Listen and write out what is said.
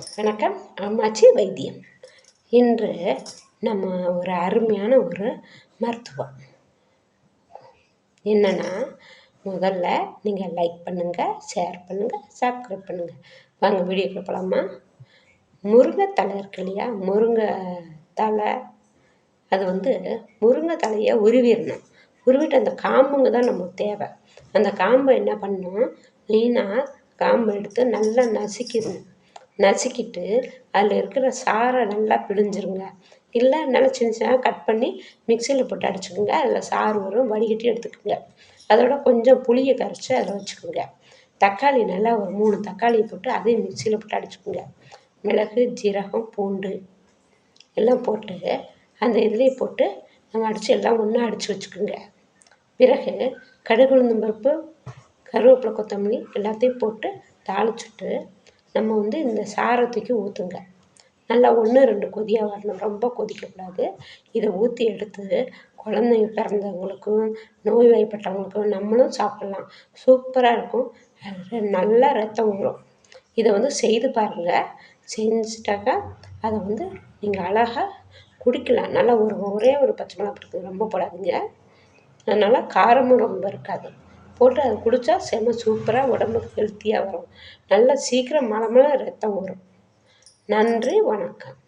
வணக்கம். அம்மாச்சி வைத்தியம். இன்று நம்ம ஒரு அருமையான ஒரு மருத்துவம். என்னென்னா முதல்ல நீங்கள் லைக் பண்ணுங்கள் ஷேர் பண்ணுங்கள் சப்ஸ்கிரைப் பண்ணுங்கள் வாங்க வீடியோக்கு போகலாமா முருங்கை தலை இருக்கு இல்லையா? முருங்கை தலை அது வந்து முருங்கை தலையை உருவிடணும். உருவிட்டு அந்த காம்புங்க தான் நமக்கு தேவை. அந்த காம்பை என்ன பண்ணணும்? மெயினாக காம்பை எடுத்து நல்லா நசுக்கிடணும். நசுக்கிட்டு அதில் இருக்கிற சாறை நல்லா பிழிஞ்சிருங்க. இல்லை நல்லா சின்ன சின்னதாக கட் பண்ணி மிக்சியில் போட்டு அடிச்சுக்கோங்க. அதில் சாறு வரும் வடிகட்டி எடுத்துக்கோங்க. அதோட கொஞ்சம் புளியை கரைச்சி அதில் வச்சுக்கோங்க. தக்காளி நல்லா ஒரு மூணு தக்காளியை போட்டு அதையும் மிக்சியில் போட்டு அடிச்சுக்கோங்க. மிளகு ஜீரகம் பூண்டு எல்லாம் போட்டு அந்த இதுலேயே போட்டு நம்ம அடித்து எல்லாம் ஒன்றா அடித்து வச்சுக்கோங்க. பிறகு கடுகு உளுந்தம்பருப்பு கருவேப்பிலை கொத்தமல்லி எல்லாத்தையும் போட்டு தாளிச்சுட்டு நம்ம வந்து இந்த சாறை தூக்கி ஊற்றுங்க நல்லா ஒன்று ரெண்டு கொதியாக வரணும். ரொம்ப கொதிக்கக்கூடாது. இதை ஊற்றி எடுத்து குழந்தைங்க பிறந்தவங்களுக்கும் நோய்வாய்ப்பட்டவங்களுக்கும் நம்மளும் சாப்பிட்லாம். சூப்பராக இருக்கும். அது நல்லா ரத்தம் வரும் இதை வந்து செய்து பாருங்கள் செஞ்சுட்டாக்கா அதை வந்து நீங்கள் அழகாக குடிக்கலாம். நல்லா ஒரு ஒரே ஒரு பச்சை மிளகா போட்டுக்கோங்க ரொம்ப போடாதீங்க. அதனால் காரமும் ரொம்ப இருக்காது. போட்டு அதை குடித்தா செம்ம சூப்பராக உடம்புக்கு ஹெல்த்தியாக வரும். நல்லா சீக்கிரம் மலை ரத்தம் வரும். நன்றி வணக்கம்.